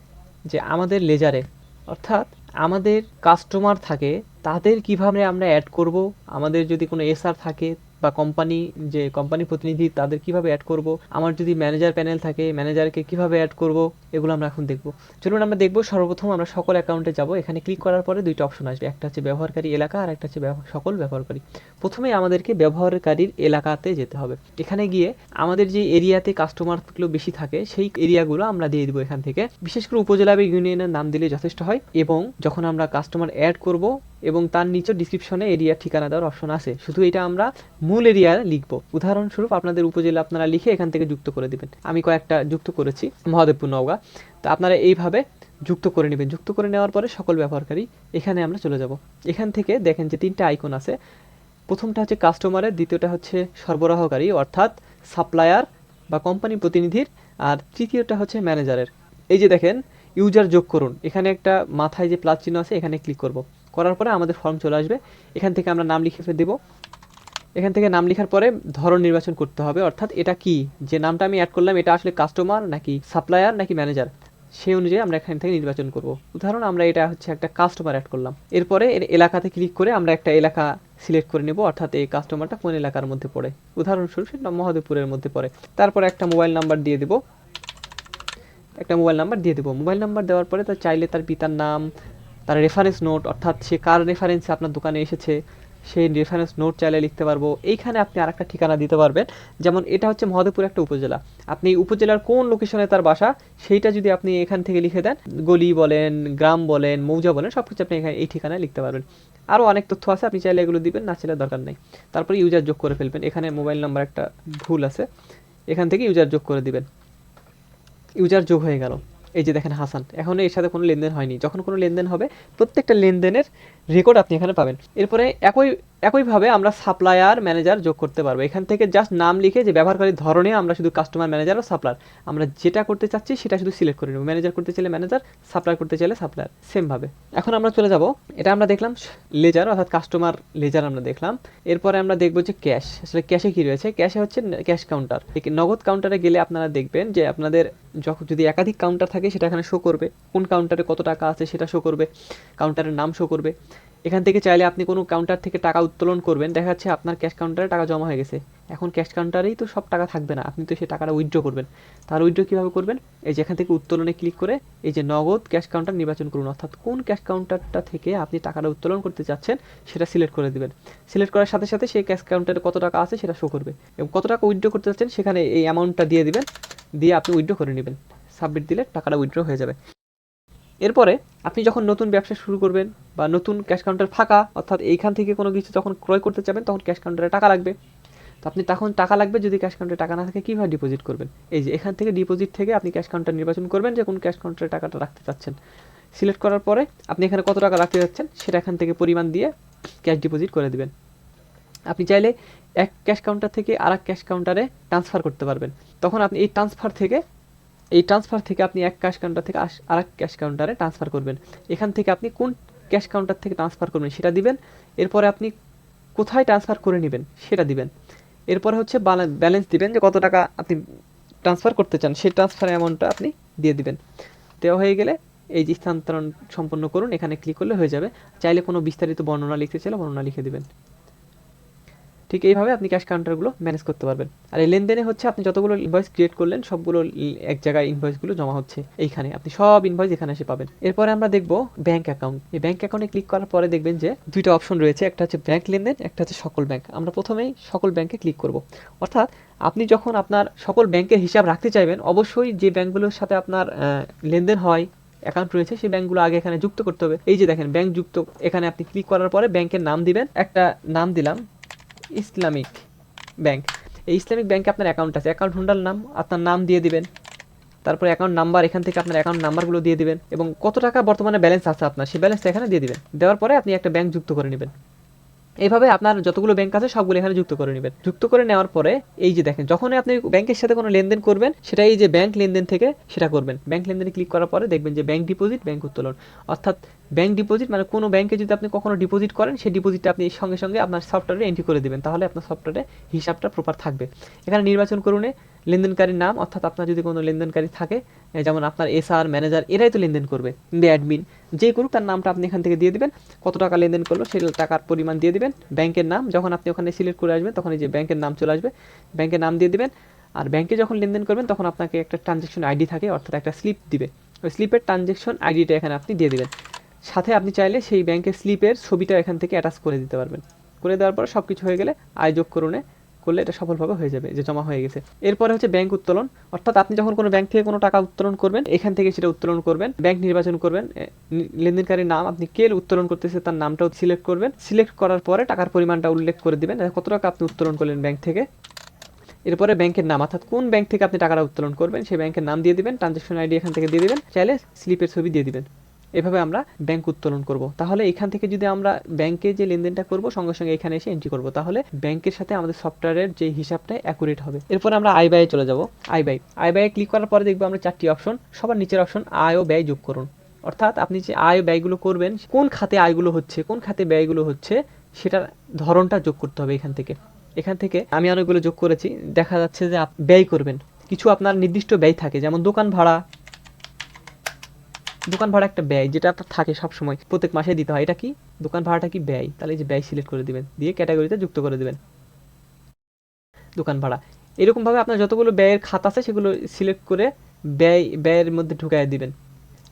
যে আমাদের লেজারে অর্থাৎ আমাদের কাস্টমার থাকে, তাদের কীভাবে আমরা অ্যাড করব? আমাদের যদি কোনো এসআর থাকে বা কোম্পানি যে কোম্পানি প্রতিনিধি, তাদের কীভাবে অ্যাড করব? আমার যদি ম্যানেজার প্যানেল থাকে ম্যানেজারকে কীভাবে অ্যাড করব? এগুলো আমরা এখন দেখব। চলুন আমরা দেখব, সর্বপ্রথম আমরা সকল অ্যাকাউন্টে যাব। এখানে ক্লিক করার পরে দুইটা অপশন আসবে। একটা হচ্ছে ব্যবহারকারী এলাকা আর একটা হচ্ছে সকল ব্যবহারকারী। প্রথমে আমাদেরকে ব্যবহারকারীর এলাকাতে যেতে হবে। এখানে গিয়ে আমাদের যে এরিয়াতে কাস্টমারগুলো বেশি থাকে, সেই এরিয়াগুলো আমরা দিয়ে দিব এখান থেকে। বিশেষ করে উপজেলা ইউনিয়নের নাম দিলে যথেষ্ট হয়। এবং যখন আমরা কাস্টমার অ্যাড করব এবং তার নিচে ডিসক্রিপশনে এরিয়ার ঠিকানা দেওয়ার অপশন আছে। শুধু এটা আমরা মূল এরিয়া লিখব। উদাহরণস্বরূপ আপনাদের উপজেলা আপনারা লিখে এখান থেকে যুক্ত করে দিবেন। আমি কয়েকটা যুক্ত করেছি, মহাদেবপুর নওগাঁ। তো আপনারা এইভাবে যুক্ত করে নেবেন। যুক্ত করে নেওয়ার পরে সকল ব্যবহারকারী এখানে আমরা চলে যাব। এখান থেকে দেখেন যে তিনটা আইকন আছে। প্রথমটা হচ্ছে কাস্টমারের দ্বিতীয়টা হচ্ছে সরবরাহকারী, অর্থাৎ সাপ্লায়ার বা কোম্পানি প্রতিনিধির, আর তৃতীয়টা হচ্ছে ম্যানেজারের এই যে দেখেন ইউজার যোগ করুন। এখানে একটা মাথায় যে প্লাস চিহ্ন আছে, এখানে ক্লিক করব। করার পরে আমাদের ফর্ম চলে আসবে। এখান থেকে আমরা নাম লিখে দেবো। এখান থেকে নাম লেখার পরে ধরন নির্বাচন করতে হবে। অর্থাৎ এটা কি? যে নামটা আমি অ্যাড করলাম, এটা আসলে কাস্টমার নাকি সাপ্লায়ার নাকি ম্যানেজার সেই অনুযায়ী আমরা এখান থেকে নির্বাচন করব। উদাহরণ, আমরা এটা হচ্ছে একটা কাস্টমার অ্যাড করলাম। এরপরে এর এলাকাতে ক্লিক করে আমরা একটা এলাকা সিলেক্ট করে নেব। অর্থাৎ এই কাস্টমারটা কোন এলাকার মধ্যে পড়ে? উদাহরণস্বরূপ সেটা মহাদেবপুরের মধ্যে পড়ে। তারপরে একটা মোবাইল নাম্বার দিয়ে দেবো। একটা মোবাইল নাম্বার দিয়ে দেবো। মোবাইল নাম্বার দেওয়ার পরে তার চাইলে তার পিতার নাম তার রেফারেন্স নোট অর্থাৎ সে কার রেফারেন্সে আপনার দোকানে এসেছে, সেই রেফারেন্স নোট চাইলে লিখতে পারব। এইখানে আপনি আর একটা ঠিকানা দিতে পারবেন। যেমন এটা হচ্ছে মহাদেবপুর একটা উপজেলা। আপনি উপজেলার কোন লোকেশনে তার বাসা, সেইটা যদি আপনি এখান থেকে লিখে দেন, গলি বলেন, গ্রাম বলেন, মৌজা বলেন সব কিছু আপনি এখানে এই ঠিকানায় লিখতে পারবেন। আরও অনেক তথ্য আছে, আপনি চাইলে এগুলো দিবেন, না চাইলে দরকার নেই। তারপরে ইউজার যোগ করে ফেলবেন। এখানে মোবাইল নাম্বার একটা ভুল আছে। এখান থেকে ইউজার যোগ করে দিবেন। ইউজার যোগ হয়ে গেল। এই যে দেখেন হাসান, এখন এর সাথে কোনো লেনদেন হয়নি। যখন কোনো লেনদেন হবে, প্রত্যেকটা লেনদেনের রেকর্ড আপনি এখানে পাবেন। এরপরে একই একইভাবে আমরা সাপ্লায়ার ম্যানেজার যোগ করতে পারব। এখান থেকে জাস্ট নাম লিখে যে ব্যবহারকারীর ধরনে আমরা শুধু কাস্টমার ম্যানেজার ও সাপ্লায়ার আমরা যেটা করতে চাচ্ছি সেটা শুধু সিলেক্ট করে নেব। ম্যানেজার করতে চাইলে ম্যানেজার সাপ্লায়ার করতে চাইলে সাপ্লায়ার সেমভাবে এখন আমরা চলে যাব। এটা আমরা দেখলাম লেজার অর্থাৎ কাস্টমার লেজার আমরা দেখলাম। এরপরে আমরা দেখব যে ক্যাশ আসলে ক্যাশে কি রয়েছে? ক্যাশে হচ্ছে ক্যাশ কাউন্টার নগদ কাউন্টারে গেলে আপনারা দেখবেন যে আপনাদের যখন যদি একাধিক কাউন্টার থাকে সেটা এখানে শো করবে। কোন কাউন্টারে কত টাকা আছে সেটা শো করবে। কাউন্টারের নাম শো করবে। এখান থেকে চাইলে আপনি কোনো কাউন্টার থেকে টাকা উত্তোলন করবেন। দেখা যাচ্ছে আপনার ক্যাশ কাউন্টারে টাকা জমা হয়ে গেছে। এখন ক্যাশ কাউন্টারেই তো সব টাকা থাকবে না। আপনি তো সেই টাকাটা উইথড্র করবেন। তার উইথড্র কীভাবে করবেন? এই যে এখান থেকে উত্তোলনে ক্লিক করে এই যে নগদ ক্যাশ কাউন্টার নির্বাচন করুন। অর্থাৎ কোন ক্যাশ কাউন্টারটা থেকে আপনি টাকাটা উত্তোলন করতে চাচ্ছেন সেটা সিলেক্ট করে দিবেন। সিলেক্ট করার সাথে সাথে সেই ক্যাশ কাউন্টারে কত টাকা আছে সেটা শো করবে। এবং কত টাকা উইথড্র করতে চাচ্ছেন সেখানে এই অ্যামাউন্টটা দিয়ে দিবেন। দিয়ে আপনি উইথড্র করে নেবেন। সাবমিট দিলে টাকাটা উইথড্র হয়ে যাবে। এরপরে আপনি যখন নতুন ব্যবসা শুরু করবেন বা নতুন ক্যাশ কাউন্টার ফাঁকা, অর্থাৎ এইখান থেকে কোনো কিছু যখন ক্রয় করতে চাবেন, তখন ক্যাশ কাউন্টারে টাকা লাগবে। তো আপনি তখন টাকা লাগবে, যদি ক্যাশ কাউন্টারে টাকা না থাকে, কীভাবে ডিপোজিট করবেন? এই যে এখান থেকে ডিপোজিট থেকে আপনি ক্যাশ কাউন্টার নির্বাচন করবেন যে কোন ক্যাশ কাউন্টারে টাকাটা রাখতে চাচ্ছেন। সিলেক্ট করার পরে আপনি এখানে কত টাকা রাখতে চাচ্ছেন সেটা এখান থেকে পরিমাণ দিয়ে ক্যাশ ডিপোজিট করে দেবেন। আপনি চাইলে এক ক্যাশ কাউন্টার থেকে আর এক ক্যাশ কাউন্টারে ট্রান্সফার করতে পারবেন। তখন আপনি এই ট্রান্সফার থেকে এই ট্রান্সফার থেকে আপনি এক ক্যাশ কাউন্টার থেকে আর এক ক্যাশ কাউন্টারে ট্রান্সফার করবেন। এখান থেকে আপনি কোন ক্যাশ কাউন্টার থেকে ট্রান্সফার করবেন সেটা দিবেন। এরপরে আপনি কোথায় ট্রান্সফার করে নেবেন সেটা দিবেন। এরপরে হচ্ছে ব্যালেন্স দিবেন যে কত টাকা আপনি ট্রান্সফার করতে চান, সেই ট্রান্সফার অ্যামাউন্টটা আপনি দিয়ে দিবেন। দেওয়া হয়ে গেলে এই যে স্থানান্তরণ সম্পন্ন করুন, এখানে ক্লিক করলে হয়ে যাবে। চাইলে কোনো বিস্তারিত বর্ণনা লিখতে চাইলে বর্ণনা লিখে দিবেন। ঠিক এইভাবে আপনি ক্যাশ কাউন্টারগুলো ম্যানেজ করতে পারবেন। আর এই লেনদেনে হচ্ছে আপনি যতগুলো ইনভয়েস ক্রিয়েট করলেন, সবগুলো এক জায়গায় ইনভয়েসগুলো জমা হচ্ছে এইখানে। আপনি সব ইনভয়েস এখানে এসে পাবেন। এরপরে আমরা দেখব ব্যাংক অ্যাকাউন্ট এই ব্যাংক অ্যাকাউন্টে ক্লিক করার পরে দেখবেন যে দুইটা অপশন রয়েছে। একটা হচ্ছে ব্যাংক লেনদেন, একটা হচ্ছে সকল ব্যাংক আমরা প্রথমেই সকল ব্যাংকে ক্লিক করব। অর্থাৎ আপনি যখন আপনার সকল ব্যাংকের হিসাব রাখতে চাইবেন, অবশ্যই যে ব্যাংকগুলোর সাথে আপনার লেনদেন হয় অ্যাকাউন্ট রয়েছে, সেই ব্যাংকগুলো আগে এখানে যুক্ত করতে হবে। এই যে দেখেন ব্যাংক যুক্ত। এখানে আপনি ক্লিক করার পরে ব্যাংকের নাম দিবেন। একটা নাম দিলাম। Islamic bank. এই ইসলামিক ব্যাংকে আপনার অ্যাকাউন্ট আছে। অ্যাকাউন্ট হোল্ডার নাম, আপনার নাম দিয়ে দিবেন। তারপরে অ্যাকাউন্ট নাম্বার এখান থেকে আপনার অ্যাকাউন্ট নাম্বারগুলো দিয়ে দিবেন। এবং কত টাকা বর্তমানে ব্যালেন্স আছে আপনার, সেই ব্যালেন্সটা এখানে দিয়ে দিবেন। দেওয়ার পরে আপনি একটা ব্যাংক যুক্ত করে নেবেন। এইভাবে আপনার যতগুলো ব্যাংক আছে সবগুলো এখানে যুক্ত করে নেবেন। যুক্ত করে নেওয়ার পরে, এই যে দেখেন যখন আপনি ব্যাংকের সাথে কোনো লেনদেন করবেন সেটা এই যে ব্যাংক লেনদেন থেকে সেটা করবেন। ব্যাংক লেনদেনে ক্লিক করার পরে দেখবেন যে ব্যাংক ডিপোজিট ব্যাংক উত্তোলন। অর্থাৎ ব্যাংক ডিপোজিট মানে কোনো ব্যাংকে যদি আপনি কখনো ডিপোজিট করেন, সেই ডিপোজিটটা আপনি সঙ্গে সঙ্গে আপনার সফটওয়্যারে এন্ট্রি করে দেবেন। তাহলে আপনার সফটওয়্যারে হিসাবটা প্রপার থাকবে। এখানে নির্বাচন করুন লেনদেনকারীর নাম, অর্থাৎ আপনার যদি কোনো লেনদেনকারী থাকে যেমন আপনার এসআর ম্যানেজার এরাই তো লেনদেন করবে কিংবা অ্যাডমিন যে করুক, তার নামটা আপনি এখান থেকে দিয়ে দিবেন, কত টাকা লেনদেন করল, সেই টাকার পরিমাণ দিয়ে দিবেন, ব্যাংকের নাম, যখন আপনি ওখানে সিলেক্ট করে আসবেন, তখন এই যে ব্যাংকের নাম চলে আসবে, ব্যাংকের নাম দিয়ে দিবেন, আর ব্যাংকে যখন লেনদেন করবেন, তখন আপনাকে একটা ট্রানজ্যাকশন আইডি থাকে, অর্থাৎ একটা স্লিপ দিবে। ওই স্লিপের ট্রানজ্যাকশন আইডিটা এখানে আপনি দিয়ে দিবেন। সাথে আপনি চাইলে সেই ব্যাংকের স্লিপের ছবিটা এখান থেকে অ্যাটাচ করে দিতে পারবেন। করে দেওয়ার পরে সব কিছু হয়ে গেলে আয় যোগ করুনে করলে এটা সফলভাবে হয়ে যাবে, যে জমা হয়ে গেছে। এরপরে হচ্ছে ব্যাংক উত্তোলন। অর্থাৎ আপনি যখন কোনো ব্যাংক থেকে কোনো টাকা উত্তোলন করবেন, এখান থেকে সেটা উত্তোলন করবেন ব্যাংক নির্বাচন করবেন লেনদেনকারীর নাম আপনি কে উত্তোলন করতেছে তার নামটাও সিলেক্ট করবেন। সিলেক্ট করার পরে টাকার পরিমাণটা উল্লেখ করে দিবেন কত টাকা আপনি উত্তোলন করলেন ব্যাংক থেকে। এরপরে ব্যাংকের নাম, অর্থাৎ কোন ব্যাংক থেকে আপনি টাকাটা উত্তোলন করবেন, সেই ব্যাংকের নাম দিয়ে দিবেন ট্রানজ্যাকশন আইডি এখান থেকে দিয়ে দিবেন, চাইলে স্লিপের ছবি দিয়ে দিবেন। এভাবে আমরা ব্যাংক উত্তোলন করব। তাহলে এখান থেকে যদি আমরা ব্যাংকে যে লেনদেনটা করব, সঙ্গে সঙ্গে এখানে এসে এন্ট্রি করব। তাহলে ব্যাংকের সাথে আমাদের সফটওয়্যারের যে হিসাবটা অ্যাকুরেট হবে। এরপর আমরা আই ব্যয়ে চলে যাব। আই ব্যয় আই ব্যয়ে ক্লিক করার পরে দেখব আমরা চারটি অপশন সবার নিচের অপশন আয় ও ব্যয় যোগ করুন। অর্থাৎ আপনি যে আয় ব্যয়গুলো করবেন, কোন খাতে আয়গুলো হচ্ছে, কোন খাতে ব্যয়গুলো হচ্ছে, সেটার ধরনটা যোগ করতে হবে এখান থেকে। এখান থেকে আমি অনেকগুলো যোগ করেছি। দেখা যাচ্ছে যে ব্যয় করবেন। কিছু আপনার নির্দিষ্ট ব্যয় থাকে, যেমন দোকান ভাড়া দোকান ভাড়া একটা ব্যয় যেটা থাকে সবসময়, প্রত্যেক মাসে দিতে হয়। এটা কি? দোকান ভাড়াটা কি ব্যয়? তাহলে এই যে ব্যয় সিলেক্ট করে দিবেন, দিয়ে ক্যাটাগরিতে যুক্ত করে দিবেন। দোকান ভাড়া। এরকমভাবে আপনার যতগুলো ব্যয়ের খাত আছে, সেগুলো সিলেক্ট করে ব্যয়, ব্যয়ের মধ্যে ঢুকাই দিবেন।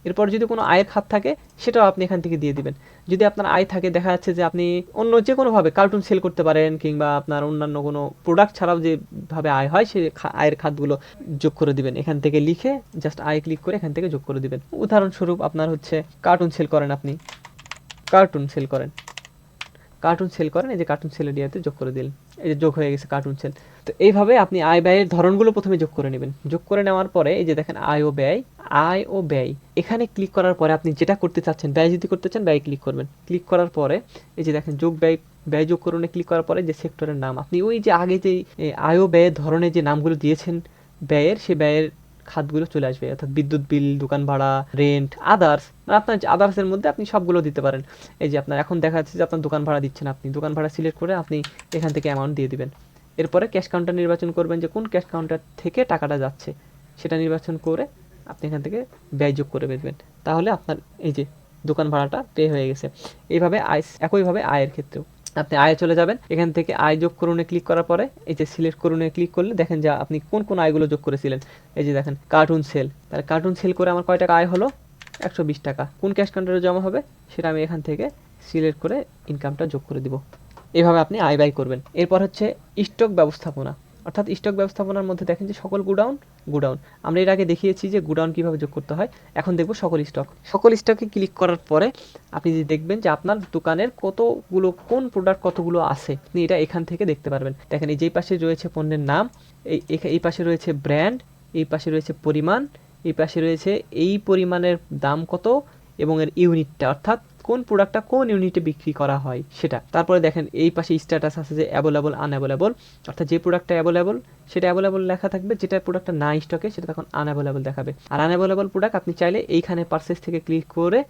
এরপর যদি কোনো আয়ের খাত থাকে, সেটাও আপনি এখান থেকে দিয়ে দিবেন। যদি আপনার আয় থাকে, দেখা যাচ্ছে যে আপনি অন্য যে কোনোভাবে কার্টুন সেল করতে পারেন, কিংবা আপনার অন্যান্য কোনো প্রোডাক্ট ছাড়াও যেভাবে আয় হয় খা- আয়ের খাতগুলো যোগ করে দিবেন। এখান থেকে লিখে জাস্ট আয় ক্লিক করে এখান থেকে যোগ করে দিবেন। উদাহরণস্বরূপ আপনার হচ্ছে কার্টুন সেল করেন আপনি। কার্টুন সেল করেন। কার্টুন সেল করেন, এই যে কার্টুন সেল এরিয়াতে যোগ করে দিলেন। এই যে যোগ হয়ে গেছে কার্টুন সেল তো এইভাবে আপনি আয় ব্যয়ের ধরনগুলো প্রথমে যোগ করে নেবেন। যোগ করে নেওয়ার পরে এই যে দেখেন আয় ও ব্যয়, আয় ও ব্যয়। এখানে ক্লিক করার পরে আপনি যেটা করতে চাচ্ছেন, ব্যয় যদি করতে চান, ব্যয় ক্লিক করবেন। ক্লিক করার পরে এই যে দেখেন যোগ ব্যয় ব্যয় যোগ করুনে ক্লিক করার পরে যে সেক্টরের নাম। আপনি ওই যে আগে যে আয় ও ব্যয়ের ধরনের যে নামগুলো দিয়েছেন ব্যয়ের, সে ব্যয়ের খাতগুলো চলে আসবে। অর্থাৎ বিদ্যুৎ বিল, দোকান ভাড়া রেন্ট আদার্স আপনার আদার্সের মধ্যে আপনি সবগুলো দিতে পারেন। এই যে আপনার এখন দেখা যাচ্ছে যে আপনার দোকান ভাড়া দিচ্ছেন আপনি। দোকান ভাড়া সিলেক্ট করে আপনি এখান থেকে অ্যামাউন্ট দিয়ে দিবেন। এরপরে ক্যাশ কাউন্টার নির্বাচন করবেন যে কোন ক্যাশ কাউন্টার থেকে টাকাটা যাচ্ছে। সেটা নির্বাচন করে আপনি এখান থেকে ব্যয় যোগ করে বেরবেন তাহলে আপনার এই যে দোকান ভাড়াটা পে হয়ে গেছে। এইভাবে আয়, একইভাবে আয়ের ক্ষেত্রেও। আপনি আয়ে চলে যাবেন, এখান থেকে আয় যোগ করুনে ক্লিক করার পরে এই যে সিলেক্ট করুনে ক্লিক করলে দেখেন যে আপনি কোন কোন আয়গুলো যোগ করেছিলেন। এই যে দেখেন কার্টুন সেল তাহলে কার্টুন সেল করে আমার কয় টাকা আয় হলো? একশো বিশ টাকা। কোন ক্যাশ কাউন্টারে জমা হবে? সেটা আমি এখান থেকে সিলেক্ট করে ইনকামটা যোগ করে দিব। এভাবে আপনি আয় ব্যয় করবেন। এরপর হচ্ছে স্টক ব্যবস্থাপনা। অর্থাৎ স্টক ব্যবস্থাপনার মধ্যে দেখেন যে সকল গুডাউন গুডাউন আমরা এর আগে দেখিয়েছি যে গুডাউন কীভাবে যোগ করতে হয়। এখন দেখব সকল স্টক সকল স্টকে ক্লিক করার পরে আপনি যে দেখবেন যে আপনার দোকানের কতগুলো, কোন প্রোডাক্ট কতগুলো আছে, আপনি এটা এখান থেকে দেখতে পারবেন। দেখেন এই যেই পাশে রয়েছে পণ্যের নাম, এই এই পাশে রয়েছে ব্র্যান্ড এই পাশে রয়েছে পরিমাণ, এই পাশে রয়েছে এই পরিমাণের দাম কত এবং এর ইউনিটটা অর্থাৎ কোন প্রোডাক্টটা কোন ইউনিটে বিক্রি করা হয় সেটা। তারপরে দেখেন এই পাশে স্ট্যাটাস আছে যে অ্যাভেলেবল আনঅ্যাভেলেবল অর্থাৎ যে প্রোডাক্টটা অ্যাভেলেবল সেটা অ্যাভেলেবল লেখা থাকবে। যেটা প্রোডাক্টটা না স্টকে সেটা তখন আনঅ্যাভেলেবল দেখাবে। আর আনঅ্যাভেলেবল প্রোডাক্ট আপনি চাইলে এইখানে পারচেস থেকে ক্লিক করে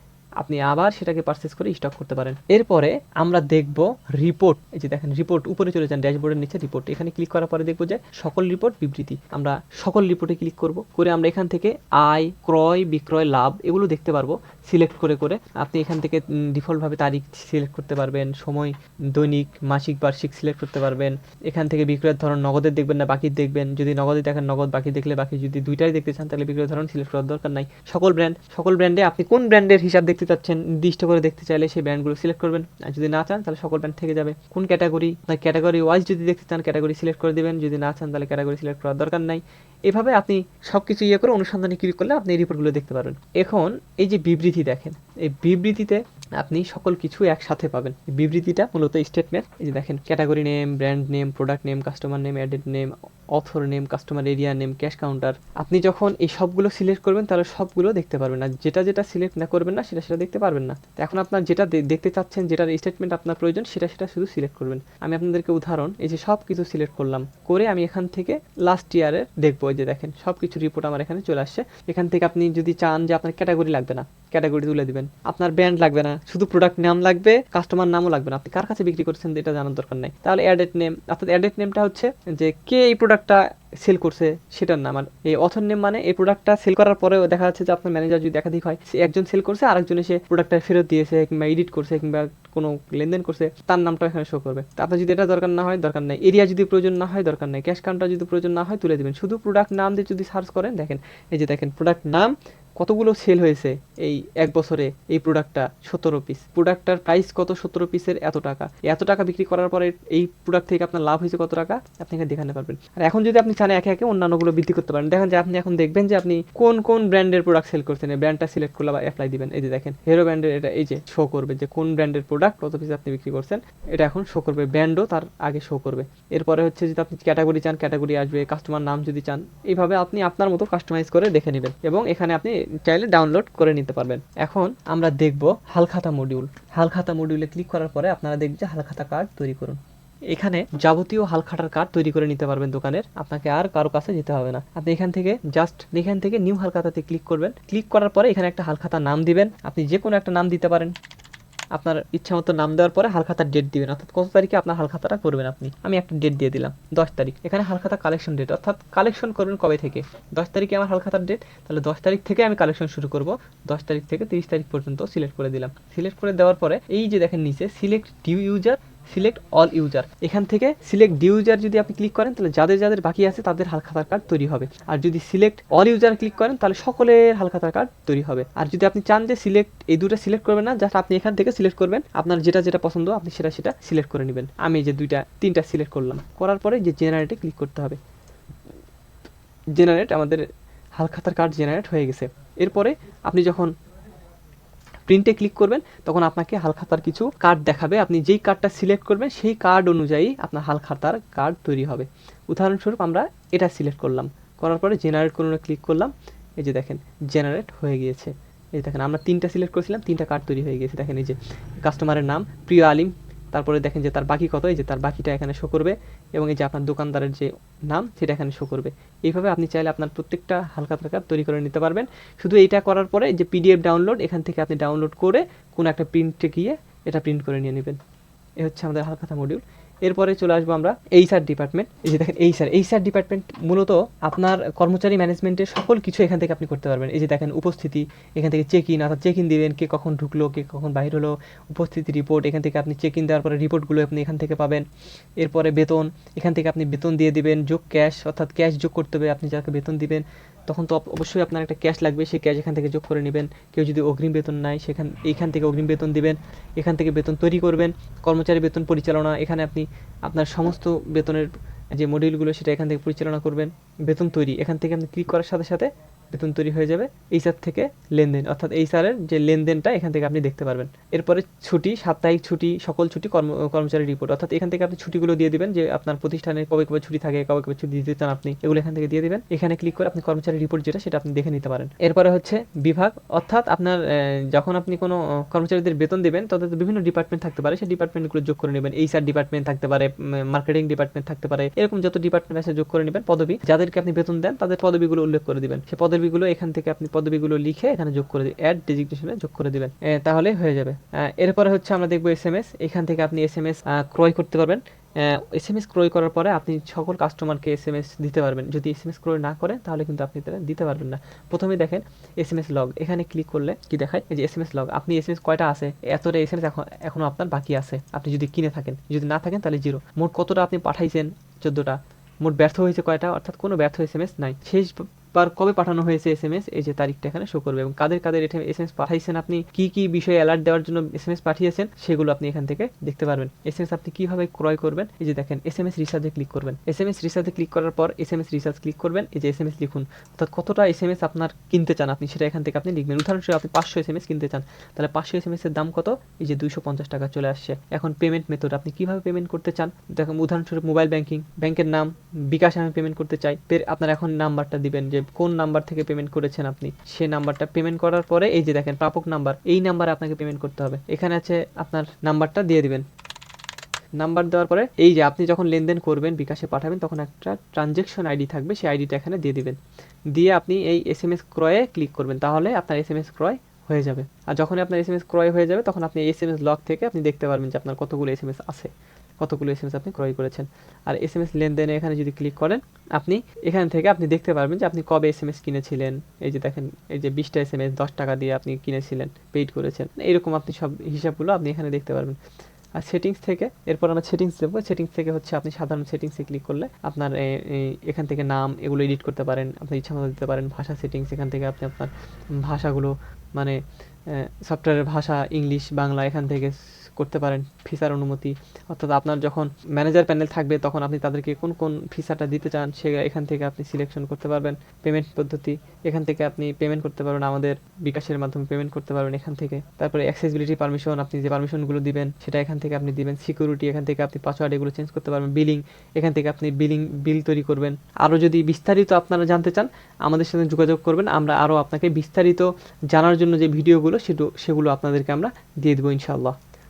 আপনি আবার সেটাকে পারচেস করে স্টক করতে পারেন। এরপরে আমরা দেখব রিপোর্ট এই যে দেখেন রিপোর্ট উপরে চলে যান ড্যাশবোর্ডের নিচে রিপোর্ট এখানে ক্লিক করার পরে দেখব যে সকল রিপোর্ট বিবৃতি। আমরা সকল রিপোর্টে ক্লিক করব। করে আমরা এখান থেকে আয়, ক্রয়, বিক্রয়, লাভ এগুলো দেখতে পারব। সিলেক্ট করে করে আপনি এখান থেকে ডিফল্টভাবে তারিখ সিলেক্ট করতে পারবেন, সময়, দৈনিক, মাসিক, বার্ষিক সিলেক্ট করতে পারবেন। এখান থেকে বিক্রয়ের ধরন নগদের দেখবেন না বাকি দেখবেন। যদি নগদে দেখেন নগদ, বাকি দেখলে বাকি। যদি দুইটাই দেখতে চান, তাহলে বিক্রয়ের ধরন সিলেক্ট করার দরকার নাই। সকল ব্র্যান্ড সকল ব্র্যান্ডে আপনি কোন ব্র্যান্ডের হিসাব দেখতে চাচ্ছেন, নির্দিষ্ট করে দেখতে চাইলে সেই ব্র্যান্ডগুলো সিলেক্ট করবেন। আর যদি না চান, তাহলে সকল ব্র্যান্ড থেকে যাবে। কোন ক্যাটাগরি আপনার ক্যাটাগরি ওয়াইজ যদি দেখতে চান ক্যাটাগরি সিলেক্ট করে দিবেন। যদি না চান, তাহলে ক্যাটাগরি সিলেক্ট করার দরকার নাই। এভাবে আপনি সব কিছু ইয়ে করে অনুসন্ধানে ক্লিক করলে আপনি এই রিপোর্টগুলো দেখতে পারবেন। এখন এই যে বিবৃতি দেখেন। এই বিবৃতিতে আপনি সকল কিছু একসাথে পাবেন। বিবৃতিটা মূলত স্টেটমেন্ট এই যে দেখেন category name brand name product name customer name added name author name customer area name cash counter আপনি যখন এই সবগুলো সিলেক্ট করবেন, তাহলে সবগুলো দেখতে পারবেন। না যেটা যেটা সিলেক্ট না করবেন না, সেটা সেটা দেখতে পারবেন না। এখন আপনার যেটা দেখতে চাচ্ছেন যেটার স্টেটমেন্ট আপনার প্রয়োজন, সেটা সেটা শুধু সিলেক্ট করবেন। আমি আপনাদেরকে উদাহরণ, এই যে সব কিছু সিলেক্ট করলাম, করে আমি এখান থেকে লাস্ট ইয়ারে দেখব। যে দেখেন সব কিছু রিপোর্ট আমার এখানে চলে আসছে। এখান থেকে আপনি যদি চান যে আপনার ক্যাটাগরি লাগবে না ক্যাটাগরি তুলে দিবেন। আপনার ব্র্যান্ড লাগবে না, শুধু প্রোডাক্ট নাম লাগবে কাস্টমার নামও লাগবে না। আপনি কার কাছে বিক্রি করছেন, এটা জানার দরকার নাই। তাহলে অ্যাডেড নেম অর্থাৎ অ্যাডেড নেমটা হচ্ছে যে কে এই প্রোডাক্টটা সেল করছে সেটার নাম। আর এই অথর নেম মানে এই প্রোডাক্টটা সেল করার পরেও দেখা যাচ্ছে যে আপনার ম্যানেজার যদি একাধিক হয়, সে একজন সেল করছে, আরেকজন এসে প্রোডাক্টটা ফেরত দিয়েছে কিংবা এডিট করছে কিংবা কোনো লেনদেন করছে, তার নামটা এখানে শো করবে। তো আপনার যদি এটা দরকার না হয়, দরকার নেই। এরিয়া যদি প্রয়োজন না হয়, দরকার নেই। ক্যাশ কাউন্টার যদি প্রয়োজন না হয়, তুলে দেবেন। শুধু প্রোডাক্ট নাম দিয়ে যদি সার্চ করেন, দেখেন, এই যে দেখেন প্রোডাক্ট নাম কতগুলো সেল হয়েছে এই এক বছরে এই প্রোডাক্টটা সতেরো পিস প্রোডাক্টটার প্রাইস কত? সতেরো পিসের এত টাকা। এত টাকা বিক্রি করার পরে এই প্রোডাক্ট থেকে আপনার লাভ হয়েছে কত টাকা? আপনি এখানে দেখাতে পারবেন। আর এখন যদি আপনি চান একে একে অন্যান্যগুলো বৃদ্ধি করতে পারেন, দেখেন যে আপনি এখন দেখবেন যে আপনি কোন কোন ব্র্যান্ডের প্রোডাক্ট সেল করছেন, এই ব্র্যান্ডটা সিলেক্ট করলে বা অ্যাপ্লাই দিবেন। এই যে দেখেন হিরো ব্র্যান্ডের এটা এই যে শো করবে যে কোন ব্র্যান্ডের প্রোডাক্ট কত পিস আপনি বিক্রি করছেন, এটা এখন শো করবে। ব্র্যান্ডও তার আগে শো করবে। এরপরে হচ্ছে যদি আপনি ক্যাটাগরি চান ক্যাটাগরি আসবে কাস্টমার নাম যদি চান, এইভাবে আপনি আপনার মতো কাস্টমাইজ করে দেখে নেবেন। এবং এখানে আপনি চাইলে ডাউনলোড করে নিতে পারবেন। এখন আমরা দেখব হালখাতা মডিউল হালখাতা মডিউলে ক্লিক করার পরে আপনারা দেখবেন যে হালখাতা কার্ড তৈরি করুন। এখানে যাবতীয় হালখাতার কার্ড তৈরি করে নিতে পারবেন দোকানের। আপনাকে আর কারও কাছে যেতে হবে না। আপনি এখান থেকে জাস্ট এখান থেকে নিউ হালখাতাতে ক্লিক করবেন। ক্লিক করার পরে এখানে একটা হালখাতার নাম দিবেন। আপনি যে কোনো একটা নাম দিতে পারেন। আপনার ইচ্ছা মতো নাম দেওয়ার পরে হালখাতার ডেট দিবেন। অর্থাৎ কত তারিখে আপনার হালখাতাটা করবেন আপনি? আমি একটা ডেট দিয়ে দিলাম, দশ তারিখ। এখানে হালখাতা কালেকশন ডেট অর্থাৎ কালেকশন করবেন কবে থেকে? দশ তারিখে আমার হালখাতার ডেট তাহলে দশ তারিখ থেকে আমি কালেকশন শুরু করব। দশ তারিখ থেকে তিরিশ তারিখ পর্যন্ত সিলেক্ট করে দিলাম। সিলেক্ট করে দেওয়ার পরে এই যে দেখেন নিচে select due user select all user এখান থেকে সিলেক্ট ডিউ ইউজার যদি আপনি ক্লিক করেন, তাহলে যাদের যাদের বাকি আছে তাদের হালখাতার কার্ড তৈরি হবে। আর যদি সিলেক্ট অল ইউজার ক্লিক করেন, তাহলে সকলের হালখাতার কার্ড তৈরি হবে। আর যদি আপনি চান যে সিলেক্ট এই দুটো সিলেক্ট করবেন না জাস্ট আপনি এখান থেকে সিলেক্ট করবেন। আপনার যেটা যেটা পছন্দ, আপনি সেটা সেটা সিলেক্ট করে নেবেন। আমি যে দুইটা, তিনটা সিলেক্ট করলাম। করার পরে যে জেনারেটে ক্লিক করতে হবে। জেনারেট আমাদের হালখাতার কার্ড জেনারেট হয়ে গেছে। এরপরে আপনি যখন প্রিন্টে ক্লিক করবেন, তখন আপনাকে হালখাতার কিছু কার্ড দেখাবে। আপনি যেই কার্ডটা সিলেক্ট করবেন, সেই কার্ড অনুযায়ী আপনার হালখাতার কার্ড তৈরি হবে। উদাহরণস্বরূপ আমরা এটা সিলেক্ট করলাম। করার পরে জেনারেট করুন ক্লিক করলাম। এই যে দেখেন জেনারেট হয়ে গিয়েছে। এই দেখেন, আমরা তিনটা সিলেক্ট করেছিলাম, তিনটা কার্ড তৈরি হয়ে গিয়েছে। দেখেন এই যে কাস্টমারের নাম প্রিয় আলিম তারপরে দেখেন যে তার বাকি কত? এই যে তার বাকিটা এখানে শো করবে এবং এই যে আপনার দোকানদারের যে নাম, সেটা এখানে শো করবে। এইভাবে আপনি চাইলে আপনার প্রত্যেকটা হালকা ফালকা তৈরি করে নিতে পারবেন। শুধু এইটা করার পরে যে পিডিএফ ডাউনলোড এখান থেকে আপনি ডাউনলোড করে কোনো একটা প্রিন্টে গিয়ে এটা প্রিন্ট করে নিয়ে নেবেন। এ হচ্ছে আমাদের হালখাতা মডিউল এরপরে চলে আসব আমরা এইচআর ডিপার্টমেন্ট এই যে দেখেন এইচআর এইচআর ডিপার্টমেন্ট মূলত আপনার কর্মচারী ম্যানেজমেন্টের সকল কিছু এখান থেকে আপনি করতে পারবেন। এই যে দেখেন, উপস্থিতি, এখান থেকে চেক ইন অর্থাৎ চেক ইন দিবেন, কে কখন ঢুকলো, কে কখন বাইর হলো, উপস্থিতি রিপোর্ট এখান থেকে আপনি চেক ইন দেওয়ার পরে রিপোর্টগুলো আপনি এখান থেকে পাবেন। এরপরে বেতন, এখান থেকে আপনি বেতন দিয়ে দিবেন, যোগ ক্যাশ অর্থাৎ ক্যাশ যোগ করতে হবে, আপনি যাকে বেতন দিবেন তখন তো অবশ্যই আপনার একটা ক্যাশ লাগবে, সেই ক্যাশ এখান থেকে যোগ করে নেবেন। কেউ যদি অগ্রিম বেতন নেয়, সেখান এইখান থেকে অগ্রিম বেতন দিবেন, এখান থেকে বেতন তৈরি করবেন, কর্মচারী বেতন পরিচালনা, এখানে আপনি আপনার সমস্ত বেতনের যে মডিউলগুলো সেটা এখান থেকে পরিচালনা করবেন, বেতন তৈরি, এখান থেকে আপনি ক্লিক করার সাথে সাথে বেতন তৈরি হয়ে যাবে এইচআর থেকে লেনদেন, অর্থাৎ এইচআরের যে লেনদেনটা এখান থেকে আপনি দেখতে পারবেন। এরপরে ছুটি, সাপ্তাহিক ছুটি, সকল ছুটি কর্ম, কর্মচারী রিপোর্ট অর্থাৎ এখান থেকে আপনি ছুটিগুলো দিয়ে দিবেন যে আপনার প্রতিষ্ঠানে কবে কবে ছুটি থাকে, কবে কবে ছুটি দিতে চান আপনি, এগুলো এখান থেকে দিয়ে দিবেন। এখানে ক্লিক করে আপনি কর্মচারী রিপোর্ট যেটা, সেটা আপনি দেখে নিতে পারেন। এরপরে হচ্ছে বিভাগ, অর্থাৎ আপনার যখন আপনি কোনো কর্মচারীদের বেতন দেবেন, তাদের বিভিন্ন ডিপার্টমেন্ট থাকতে পারে, সেই ডিপার্টমেন্টগুলো যোগ করে নেবেন। এইচআর ডিপার্টমেন্ট থাকতে পারে মার্কেটিং ডিপার্টমেন্ট থাকতে পারে, এরকম যত ডিপার্টমেন্ট আছে যোগ করে নেবেন, পদবি। যাদেরকে আপনি বেতন দেন, তাদের পদবিগুলো উল্লেখ করে দিবেন। সেই পদবিগুলো, এখান থেকে আপনি পদবিগুলো লিখে এখানে যোগ করে অ্যাড ডেজিগনেশনে যোগ করে দিবেন। তাহলে হয়ে যাবে। এরপরে হচ্ছে আমরা দেখব এস এম এস এখান থেকে আপনি এস এম এস ক্রয় করতে পারবেন। এস এম এস ক্রয় করার পরে আপনি সকল কাস্টমারকে এস এম এস দিতে পারবেন। যদি এস এম এস ক্রয় না করেন, তাহলে কিন্তু আপনি তারা দিতে পারবেন না। প্রথমে দেখেন এস এম এস লগ এখানে ক্লিক করলে কি দেখায়? যে এস এম এস লগ আপনি এস এম এস কয়টা আছে? এতটা এস এম এস এখন, এখনও আপনার বাকি আছে। আপনি যদি কিনে থাকেন। যদি না থাকেন, তাহলে জিরো মোট কতটা আপনি পাঠাইছেন? চোদ্দোটা। মোট ব্যর্থ হয়েছে কয়টা? অর্থাৎ কোনো ব্যর্থ এস এম এস নাই শেষবার কবে পাঠানো হয়েছে এস এম এস এই যে তারিখটা এখানে শো করবে এবং কাদের কাদের এস এম এস পাঠাইছেন আপনি কি কি বিষয়ে অ্যালার্ট দেওয়ার জন্য এস এম এস পাঠিয়েছেন সেগুলো আপনি এখান থেকে দেখতে পারবেন এস এম এস আপনি কীভাবে ক্রয় করবেন এই যে দেখেন এস এম এস রিচার্জে ক্লিক করবেন এস এম এস রিচার্জে ক্লিক করার পর S M S recharge click করবেন এই যে এস এম এস লিখুন অর্থাৎ কতটা এস এম এস আপনার কিনতে চান আপনি সেটা এখান থেকে আপনি লিখবেন উদাহরণস্বরূপ আপনি পাঁচশো এস এম এস কিনতে চান তাহলে পাঁচশো এস এম এস এর দাম কত এই যে দুইশো পঞ্চাশ টাকা চলে আসছে এখন পেমেন্ট মেথড আপনি কীভাবে পেমেন্ট করতে চান দেখুন উদাহরণস্বরূপ মোবাইল ব্যাংকিং ব্যাংকের নাম বিকাশে আমি পেমেন্ট করতে চাই আপনার এখন নাম্বারটা দিবেন যে কোন নাম্বার থেকে পেমেন্ট করেছেন আপনি? সেই নাম্বারটা পেমেন্ট করার পরে, এই যে দেখেন, প্রাপক নাম্বার, এই নাম্বারে আপনাকে পেমেন্ট করতে হবে। এখানে আছে আপনার নাম্বারটা দিয়ে দিবেন। নাম্বার দেওয়ার পরে, এই যে আপনি যখন লেনদেন করবেন, বিকাশে পাঠাবেন, তখন একটা ট্রানজ্যাকশন আইডি থাকবে, সেই আইডিটা এখানে দিয়ে দিবেন। দিয়ে আপনি এই এস এম এস ক্রয়ে ক্লিক করবেন, তাহলে আপনার এস এম এস ক্রয় হয়ে যাবে। আর যখন আপনার এস এম এস ক্রয় হয়ে যাবে, তখন আপনি এস এম এস লগ থেকে আপনি দেখতে পারবেন যে আপনার কতগুলো এস এম এস আছে। কতগুলো এস এম এস আপনি ক্রয় করেছেন। আর এস এম এস লেনদেনে এখানে যদি ক্লিক করেন, আপনি এখান থেকে আপনি দেখতে পারবেন যে আপনি কবে এস এম এস কিনেছিলেন। এই যে দেখেন, এই যে বিশটা এস এম এস দশ টাকা দিয়ে আপনি কিনেছিলেন পেইড করেছেন। এরকম আপনি সব হিসাবগুলো আপনি এখানে দেখতে পারবেন। আর সেটিংস থেকে, এরপর আমরা সেটিংস দেবো। সেটিংস থেকে হচ্ছে আপনি সাধারণ সেটিংসে ক্লিক করলে আপনার এখান থেকে নাম এগুলো এডিট করতে পারেন আপনার ইচ্ছা মতো দিতে পারেন। ভাষা সেটিংস এখান থেকে আপনি আপনার ভাষাগুলো মানে সফটওয়্যারের ভাষা ইংলিশ বাংলা, এখান থেকে করতে পারেন ফিচার অনুমতি। অর্থাৎ আপনার যখন ম্যানেজার প্যানেল থাকবে, তখন আপনি তাদেরকে কোন কোন ফিচারটা দিতে চান, সে, এখান থেকে আপনি সিলেকশন করতে পারবেন। পেমেন্ট পদ্ধতি, এখান থেকে আপনি পেমেন্ট করতে পারবেন, আমাদের বিকাশের মাধ্যমে পেমেন্ট করতে পারবেন এখান থেকে। তারপরে অ্যাক্সেসিবিলিটি পারমিশন আপনি যে পারমিশনগুলো দিবেন, সেটা এখান থেকে আপনি দিবেন। সিকিউরিটি এখান থেকে আপনি পাসওয়ার্ড এগুলো চেঞ্জ করতে পারবেন। বিলিং এখান থেকে আপনি বিলিং বিল তৈরি করবেন। আরও যদি বিস্তারিত আপনারা জানতে চান, আমাদের সাথে যোগাযোগ করবেন। আমরা আরও আপনাকে বিস্তারিত জানার জন্য যে ভিডিওগুলো সেগুলো সেগুলো আপনাদেরকে আমরা দিয়ে দেবো ইনশাআল্লাহ।